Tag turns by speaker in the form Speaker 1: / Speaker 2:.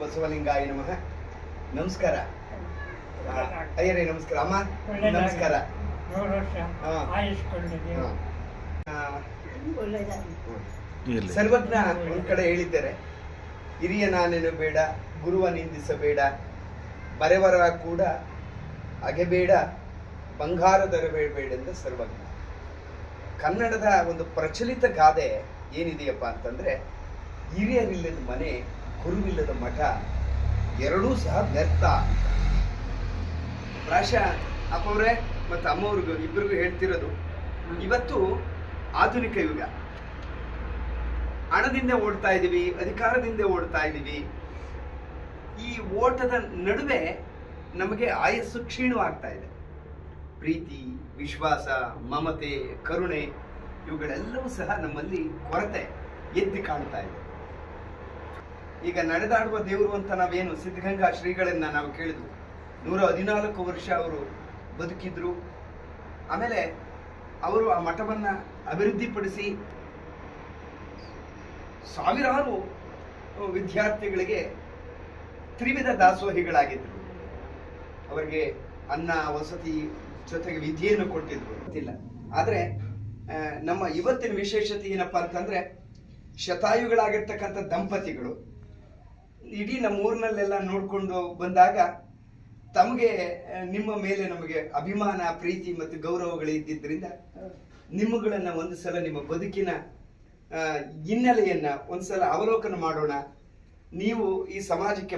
Speaker 1: ಬಸವಲಿಂಗಾಯ ನಮಃ. ನಮಸ್ಕಾರ. ಅಯ್ಯರೇ ನಮಸ್ಕಾರ. ಅಮ್ಮ ನಮಸ್ಕಾರ. ಸರ್ವಜ್ಞ ಒಂದ್ ಕಡೆ ಹೇಳಿದ್ದಾರೆ. ಹಿರಿಯ ನಾನೇನು ಬೇಡ ಗುರುವ ನಿಂದಿಸಬೇಡ ಬರೆವರ ಕೂಡ ಅಗೆಬೇಡ ಬಂಗಾರ ದರಬೇಡಬೇಡ ಅಂತ ಸರ್ವಜ್ಞ. ಕನ್ನಡದ ಒಂದು ಪ್ರಚಲಿತ ಗಾದೆ ಏನಿದೆಯಪ್ಪ ಅಂತಂದ್ರೆ ಹಿರಿಯರಿಲ್ಲದ ಮನೆ ಗುರುವಿಲ್ಲದ ಮಠ ಎರಡೂ ಸಹ ವ್ಯರ್ಥ ಪ್ರಾಶ ಅಪ್ಪವ್ರೆ ಮತ್ತು ಅಮ್ಮವ್ರಿಗೂ ಇಬ್ಬರಿಗೂ ಹೇಳ್ತಿರೋದು, ಇವತ್ತು ಆಧುನಿಕ ಯುಗ. ಹಣದಿಂದ ಓಡ್ತಾ ಇದ್ದೀವಿ, ಅಧಿಕಾರದಿಂದ ಓಡ್ತಾ ಇದ್ದೀವಿ. ಈ ಓಟದ ನಡುವೆ ನಮಗೆ ಆಯಸ್ಸು ಕ್ಷೀಣವಾಗ್ತಾ ಇದೆ. ಪ್ರೀತಿ, ವಿಶ್ವಾಸ, ಮಮತೆ, ಕರುಣೆ, ಇವುಗಳೆಲ್ಲವೂ ಸಹ ನಮ್ಮಲ್ಲಿ ಕೊರತೆ ಎದ್ದು ಕಾಣ್ತಾ ಇದೆ. ಈಗ ನಡೆದಾಡುವ ದೇವರು ಅಂತ ನಾವೇನು ಸಿದ್ಧಗಂಗಾ ಶ್ರೀಗಳನ್ನ ನಾವು ಕೇಳಿದ್ವು. ನೂರ ಹದಿನಾಲ್ಕು ವರ್ಷ ಅವರು ಬದುಕಿದ್ರು. ಆಮೇಲೆ ಅವರು ಆ ಮಠವನ್ನ ಅಭಿವೃದ್ಧಿಪಡಿಸಿ ಸಾವಿರಾರು ವಿದ್ಯಾರ್ಥಿಗಳಿಗೆ ತ್ರಿವಿಧ ದಾಸೋಹಿಗಳಾಗಿದ್ರು. ಅವರಿಗೆ ಅನ್ನ, ವಸತಿ ಜೊತೆಗೆ ವಿದ್ಯೆಯನ್ನು ಕೊಟ್ಟಿದ್ರು. ಗೊತ್ತಿಲ್ಲ. ಆದ್ರೆ ನಮ್ಮ ಇವತ್ತಿನ ವಿಶೇಷತೆ ಏನಪ್ಪಾ ಅಂತಂದ್ರೆ ಶತಾಯುಗಳಾಗಿರ್ತಕ್ಕಂಥ ದಂಪತಿಗಳು. ಇಡೀ ನಮ್ಮ ಊರಿನಲ್ಲೆಲ್ಲ ನೋಡ್ಕೊಂಡು ಬಂದಾಗ ತಮಗೆ ನಿಮ್ಮ ಮೇಲೆ ನಮಗೆ ಅಭಿಮಾನ, ಪ್ರೀತಿ ಮತ್ತು ಗೌರವಗಳು ಇದ್ದಿದ್ದರಿಂದ, ನಿಮ್ಮಗಳನ್ನ ಒಂದು ಸಲ ನಿಮ್ಮ ಬದುಕಿನ ಹಿನ್ನೆಲೆಯನ್ನ ಒಂದ್ಸಲ ಅವಲೋಕನ ಮಾಡೋಣ. ನೀವು ಈ ಸಮಾಜಕ್ಕೆ